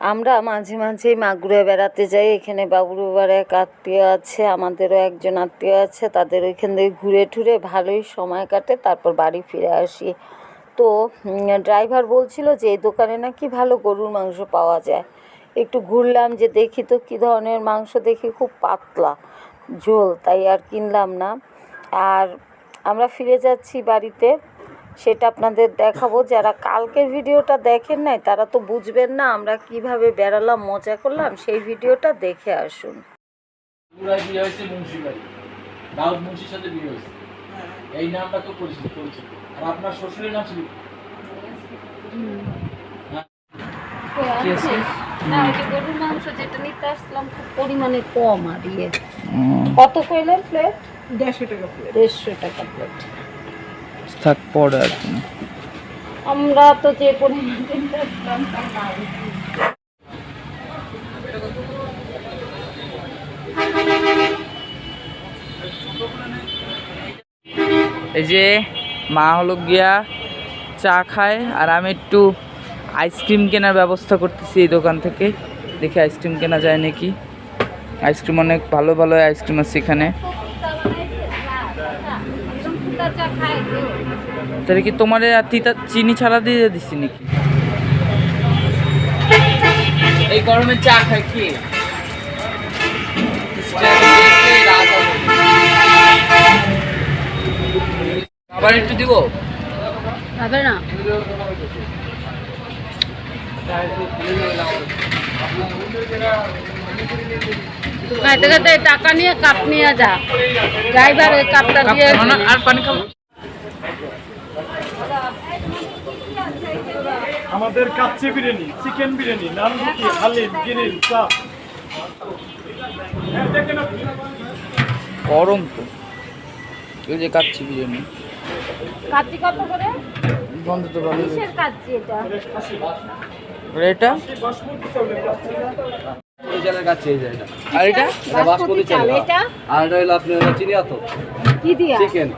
আমরা মাঝে মাঝেই মাগুরে বেড়াতে যাই, এখানে বাবুর বাবার এক আত্মীয় আছে, আমাদেরও একজন আত্মীয় আছে, তাদের ওইখান থেকে ঘুরে টুরে ভালোই সময় কাটে, তারপর বাড়ি ফিরে আসি। তো ড্রাইভার বলছিল যে, এই দোকানে নাকি ভালো গরুর মাংস পাওয়া যায়। একটু ঘুরলাম যে, দেখি তো কী ধরনের মাংস, দেখি খুব পাতলা, ঝোল, তাই আর কিনলাম না। আর আমরা ফিরে যাচ্ছি বাড়িতে। সেটা আপনাদের দেখাবো। যারা কালকের ভিডিওটা দেখেন নাই তারা তো বুঝবেন না আমরা কীভাবে বেড়ালাম মজা করলাম সেই ভিডিওটা দেখে আসুন। পুরাই বিয়ে হয়েছে মুন্সি বাড়ি দাউদ মুন্সির সাথে বিয়ে হয়েছে। এই নামটা খুব পরিচিত পরিচিত। আর আপনার শ্বশুরের নাম ছিল? কি আছে? না ওই যে গরুর মাংস যেটা নিতে আসলাম খুব পরিমাণে কম আর ইয়ে। কত কইলেন প্লেট দেড়শো টাকা প্লেট দেড়শো টাকা প্লেট থাক পরে আর কি। আমরা তো যে পরিমাণ এই যে মা হলো গিয়া চা খায় আর আমি একটু আইসক্রিম কেনার ব্যবস্থা করতেছি এই দোকান থেকে। দেখি আইসক্রিম কেনা যায় নাকি? আইসক্রিম অনেক ভালো ভালো আইসক্রিম আছে এখানে। তাহলে কি তোমার আর তিতা চিনি ছাড়া দিয়ে দিছি নাকি? এই গরমে চা খায় কি? আবার একটু দিব? না। খাইতে খাইতে টাকা নিয়ে কাপ নিয়ে যা। ড্রাইভার ওই কাপটা দিয়ে আর পানি খাব। আমাদের কাচ্চি বিরিয়ানি চিকেন বিরিয়ানি নান রুটি হালিম গিরিল চাপ। হ্যাঁ। গরম তো। এই যে কাচ্ছি বিরিয়ানি। কাচ্চি কত করে? বন্ধ তো ভালো কিসের কাচ্চি এটা? এটা? বাসমতি চাউলের কাচ্চি। এই চালের কাছে আর এটা? বাসমতি চাল এটা? আর এটা হলো আপনি চিনি আতো কি দিয়া? চিকেন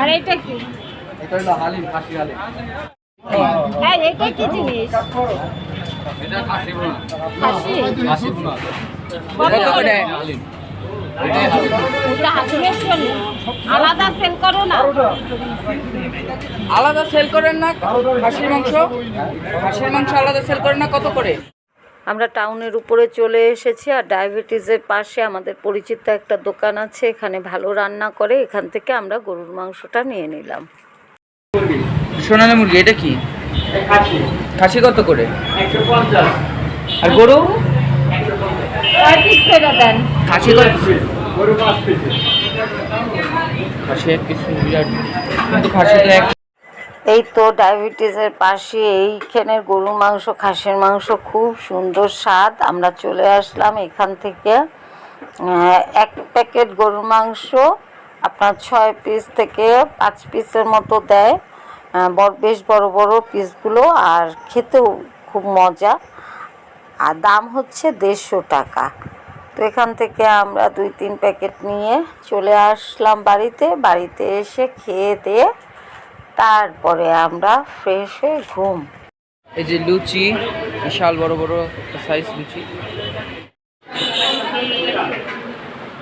আর এটা কি? এটা হলো হালিম খাসি হালিম। হ্যাঁ এটা কি জিনিস? এটা খাসি বোনা খাসি? খাসি বোনা কত করে? হালিম। ওটা হাসিমের জন্য? আলাদা সেল করো না। আলাদা সেল করেন না খাসির মাংস? খাসির মাংস আলাদা সেল করেন না কত করে? আমরা টাউনের উপরে চলে এসেছি আর ডায়াবেটিসের পাশে আমাদের পরিচিত একটা দোকান আছে এখানে ভালো রান্না করে এখান থেকে আমরা গরুর মাংসটা নিয়ে নিলাম। সোনালী মুরগি এটা কি? খাসি। কত করে? আর গরু? খাসি কত? খাসি এক পিস কিন্তু খাসি তো এক এই তো ডায়াবেটিসের পাশে এইখানের গরুর মাংস, খাসির মাংস খুব সুন্দর স্বাদ। আমরা চলে আসলাম এখান থেকে। এক প্যাকেট গরুর মাংস আপনার ছয় পিস থেকে পাঁচ পিসের মতো দেয়। বড় বেশ বড় বড় পিসগুলো আর খেতেও খুব মজা। আর দাম হচ্ছে দেড়শো টাকা। তো এখান থেকে আমরা দুই, তিন প্যাকেট নিয়ে চলে আসলাম বাড়িতে। বাড়িতে এসে খেয়ে দিয়ে তারপরে আমরা ফ্রেশ হয়ে ঘুম। এই যে লুচি বিশাল বড় বড় সাইজ লুচি।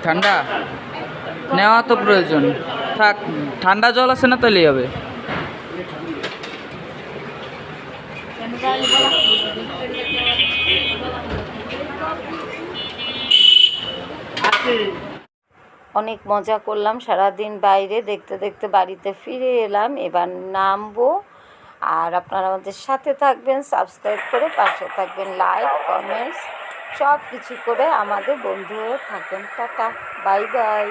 ঠান্ডা? নেওয়া তো প্রয়োজন। থাক ঠান্ডা জল আছে না তাহলেই হবে। অনেক মজা করলাম, সারাদিন বাইরে দেখতে দেখতে বাড়িতে ফিরে এলাম। এবার নামবো। আর আপনারা আমাদের সাথে থাকবেন সাবস্ক্রাইব করে পাশে থাকবেন লাইক কমেন্টস সব কিছু করে আমাদের বন্ধু হয়ে থাকবেন টাটা বাই বাই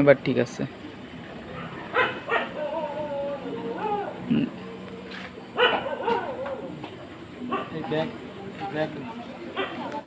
এবার ঠিক আছে। Hey, back. Back.